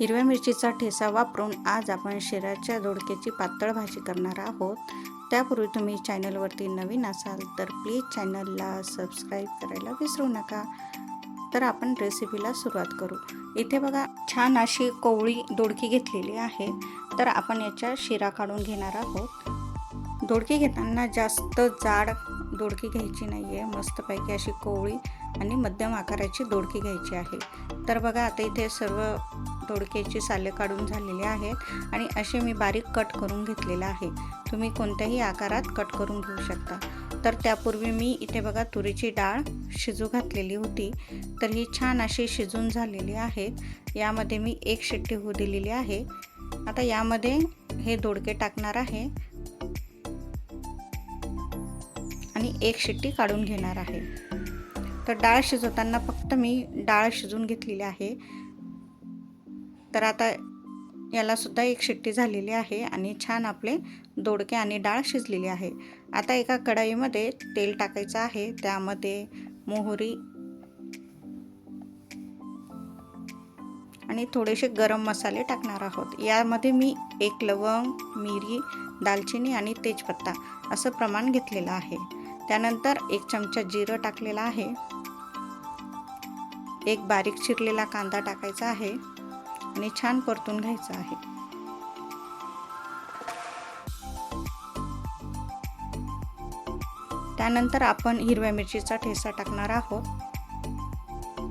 हिरव्या मिरचीचा ठेसा वापरून आज आपण शिराच्या दोडक्याची पातळ भाजी करणार आहोत. त्यापूर्वी तुम्ही चॅनलवरती नवीन असाल तर प्लीज चॅनलला सबस्क्राईब करायला विसरू नका. तर आपण रेसिपीला सुरुवात करू. इथे बघा छान अशी कोवळी दोडकी घेतलेली आहे. तर आपण याच्या शिरा काढून घेणार आहोत. दोडकी घेताना जास्त जाड दोडकी घ्यायची नाही आहे मस्तपैकी अशी कोवळी आणि मध्यम आकाराची दोडकी घ्यायची आहे. तर बघा आता इथे सर्व दोडक्याची साले काढून झालेली आहेत आणि असे मी बारीक कट करून घेतलेलं आहे. तुम्ही कोणत्याही आकारात कट करून घेऊ शकता. तर त्यापूर्वी मी इथे बघा तुरीची डाळ शिजू घातलेली होती. तर ही छान अशी शिजून झालेली आहेत यामध्ये मी एक शिट्टी होऊ दिलेली आहे. आता यामध्ये हे दोडके टाकणार आहे. आणि एक शिट्टी काढून घेणार आहे. तर डाळ शिजवताना फक्त मी डाळ शिजून घेतलेली आहे. तर आता यालासुद्धा एक शिट्टी झालेली आहे आणि छान आपले दोडके आणि डाळ शिजलेली आहे. आता एका कढाईमध्ये तेल टाकायचं आहे. त्यामध्ये मोहरी आणि थोडेसे गरम मसाले टाकणार आहोत. यामध्ये मी एक लवंग मिरी दालचिनी आणि तेजपत्ता असं प्रमाण घेतलेलं आहे. त्यानंतर एक चमचा जिरं टाकलेला आहे. एक बारीक चिरलेला कांदा टाकायचा आहे. आणि छान परतून घ्यायचं आहे. त्यानंतर आपण हिरव्या मिरचीचा ठेसा टाकणार आहोत.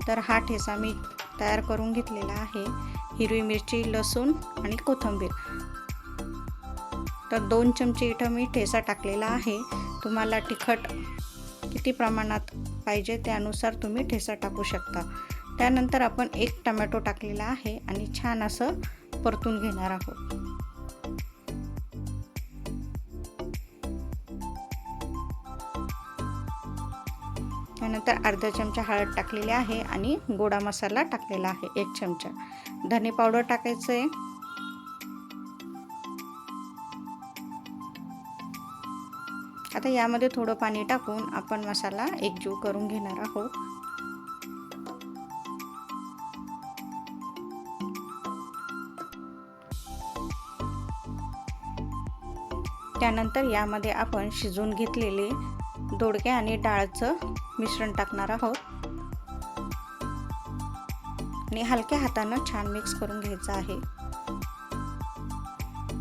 तर हा ठेसा मी तयार करून घेतलेला आहे. हिरवी मिरची लसूण आणि कोथिंबीर. तर दोन चमचे इथं मी ठेसा टाकलेला आहे. तुम्हाला तिखट किती प्रमाणात पाहिजे त्यानुसार तुम्ही ठेसा टाकू शकता. त्यानंतर आपण एक टमॅटो टाकलेला आहे आणि छान असं परतून घेणार आहोत. त्यानंतर अर्धा चमचा हळद टाकलेली आहे आणि गोडा मसाला टाकलेला आहे एक चमचा. धने पावडर टाकायचं आहे आता यामध्ये थोडं पाणी टाकून आपण मसाला एकजीव करून घेणार आहोत. त्यानंतर यामध्ये आपण शिजवून घेतलेले दोडके आणि डाळचं मिश्रण टाकणार आहोत. आणि हलक्या हातानं छान मिक्स करून घ्यायचं आहे.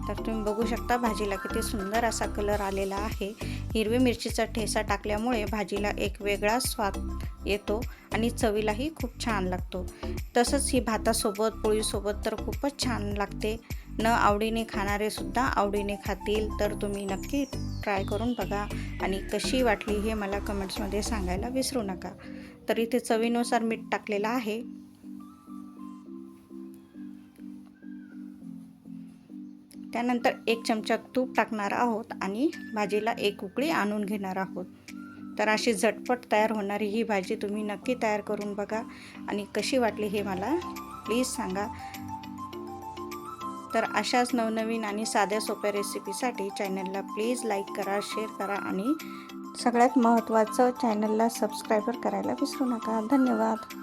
तर तुम्ही बघू शकता भाजीला किती सुंदर असा कलर आलेला आहे. हिरवी मिरचीचा ठेसा टाकल्यामुळे भाजीला एक वेगळा स्वाद येतो आणि चवीलाही खूप छान लागतो. तसंच ही भातासोबत पोळीसोबत तर खूपच छान लागते. न आवडीने खाणारे सुद्धा आवडीने खातील तर तुम्ही नक्की ट्राय करून बघा. आणि कशी वाटली हे मला कमेंट्समध्ये सांगायला विसरू नका. तर इथे चवीनुसार मीठ टाकलेलं आहे. त्यानंतर एक चमचा तूप टाकणार आहोत आणि भाजीला एक उकळी आणून घेणार आहोत. तर अशी झटपट तयार होणारी ही भाजी तुम्ही नक्की तयार करून बघा. आणि कशी वाटली हे मला प्लीज सांगा. तर अशाच नवनवीन आणि साध्या सोप्या रेसिपीसाठी चॅनलला प्लीज लाईक करा शेअर करा आणि सगळ्यात महत्त्वाचं चॅनलला सबस्क्रायबर करायला विसरू नका. धन्यवाद.